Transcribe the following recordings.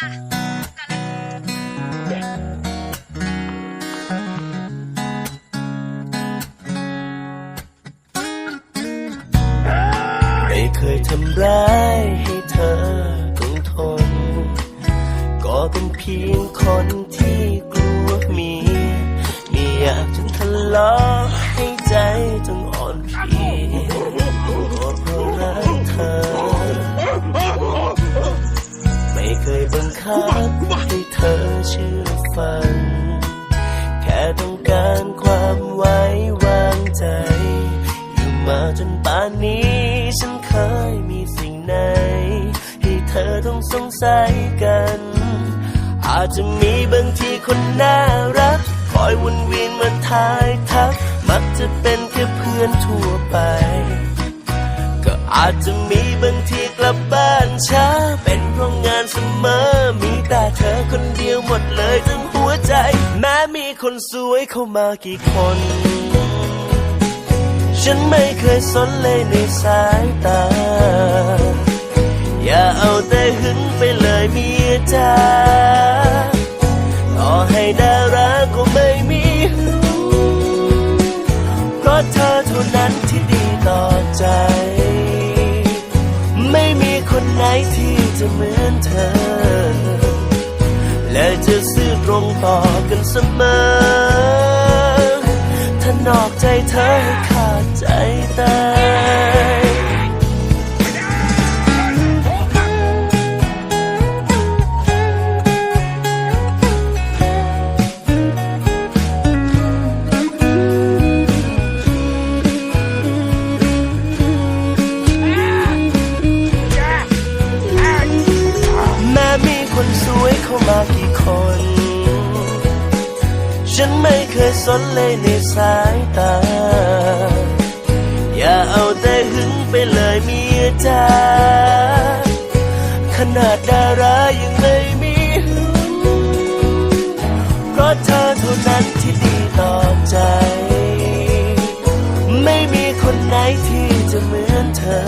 จ้ะไม่เคยทำร้ายให้เธอต้องทน ก็เป็นเพียงคนที่กลัวมี ไม่อยากจะทะเลาะ ยบังคับให้เธอเชื่อฟัง แค่ต้องการความไว้วางใจ อยู่มาจนป่านนี้ ฉันเคยมีสิ่งไหน ให้เธอต้องสงสัยกัน อาจจะมีบางทีคนน่ารัก คอยวนเวียนมาทายทัก มักจะเป็นแค่เพื่อนทั่วไปก็อาจจะมีบางทีกลับบ้านช้า เป็นเพราะงานเสมอ คนสวยเข้ามากี่คน ฉันไม่เคยสนเลยในสายตา อย่าเอาแต่หึงไปเลยเมียจ้าต่อให้ดาราก็ไม่มีหึงเพราะเธอเท่านั้นที่ดีต่อใจ ไม่มีคนไหนที่จะเหมือนเธอ และจะซื่อ รงต่อกันเสมอ ถ้านอกใจเธอขาดใจตายแม้มีคนสวยเข้ามากี่คน ฉันไม่เคยสนเลยในสายตา อย่าเอาแต่หึงไปเลยเมียจ้าขนาดดารายังไม่มีหึงเพราะเธอเท่านั้นที่ดีต่อใจ ไม่มีคนไหนที่จะเหมือนเธอ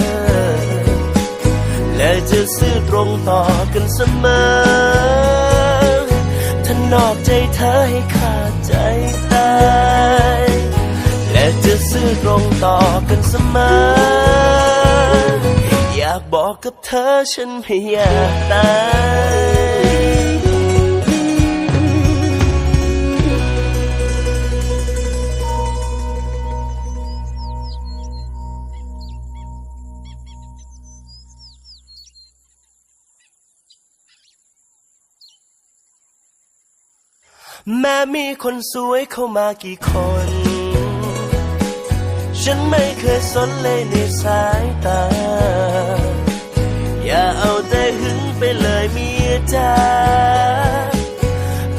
และจะซื่อตรงต่อกันเสมอ นอกใจเธอให้ขาดใจตาย และจะซื่อตรงต่อกันเสมอ อยากบอกกับเธอฉันไม่อยากตาย แม้มีคนสวยเข้ามากี่คน ฉันไม่เคยสนเลยในสายตา อย่าเอาแต่หึงไปเลยเมียจ้า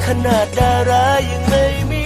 ขนาดดารายังไม่มี